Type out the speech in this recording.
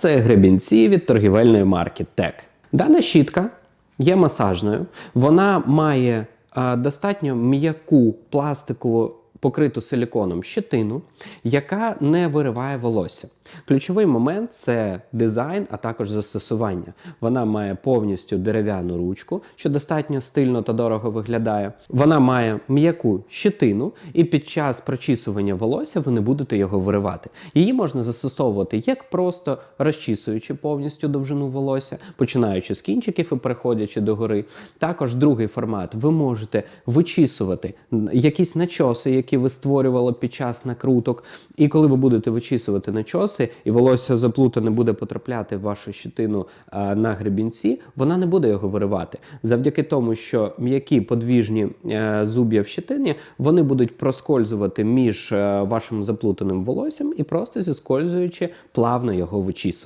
Це гребінці від торгівельної марки TEC. Дана щітка є масажною. Вона має достатньо м'яку пластикову покриту силіконом щетину, яка не вириває волосся. Ключовий момент це дизайн, а також застосування. Вона має повністю дерев'яну ручку, що достатньо стильно та дорого виглядає. Вона має м'яку щетину, і під час прочісування волосся ви не будете його виривати. Її можна застосовувати як просто розчісуючи повністю довжину волосся, починаючи з кінчиків і переходячи до гори. Також другий формат ви можете вичісувати якісь начоси, які ви створювали під час накруток. І коли ви будете вичісувати начоси, і волосся заплутане буде потрапляти в вашу щитину а, на гребінці, вона не буде його виривати. Завдяки тому, що м'які подвіжні е, зуб'я в щитині, вони будуть проскользувати між е, вашим заплутаним волоссям і просто зіскользуючи плавно його вичісувати.